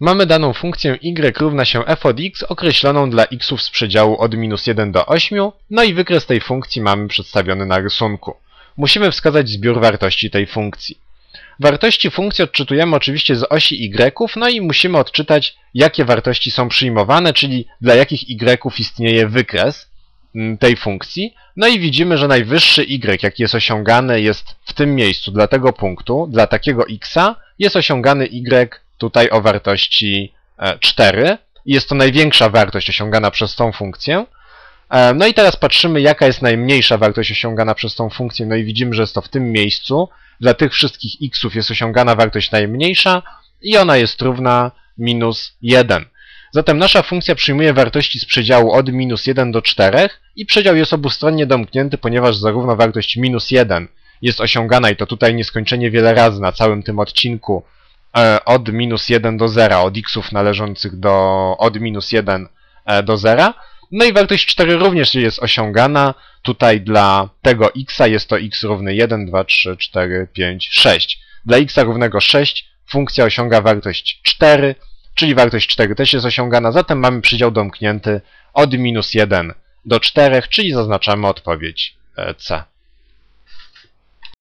Mamy daną funkcję y równa się f od x określoną dla xów z przedziału od minus 1 do 8, no i wykres tej funkcji mamy przedstawiony na rysunku. Musimy wskazać zbiór wartości tej funkcji. Wartości funkcji odczytujemy oczywiście z osi y, no i musimy odczytać, jakie wartości są przyjmowane, czyli dla jakich y istnieje wykres mm, tej funkcji. No i widzimy, że najwyższy y, jaki jest osiągany, jest w tym miejscu, dla tego punktu, dla takiego x, jest osiągany y tutaj o wartości 4. E, jest to największa wartość osiągana przez tą funkcję. E, no i teraz patrzymy, jaka jest najmniejsza wartość osiągana przez tą funkcję. No i widzimy, że jest to w tym miejscu. Dla tych wszystkich xów jest osiągana wartość najmniejsza i ona jest równa minus 1. Zatem nasza funkcja przyjmuje wartości z przedziału od minus 1 do 4 i przedział jest obustronnie domknięty, ponieważ zarówno wartość minus 1 jest osiągana i to tutaj nieskończenie wiele razy na całym tym odcinku od minus 1 do 0, od xów należących do od minus 1 e, do 0, no i wartość 4 również jest osiągana. Tutaj dla tego x jest to x równy 1, 2, 3, 4, 5, 6. Dla x równego 6 funkcja osiąga wartość 4, czyli wartość 4 też jest osiągana, zatem mamy przydział domknięty od minus 1 do 4, czyli zaznaczamy odpowiedź e, C.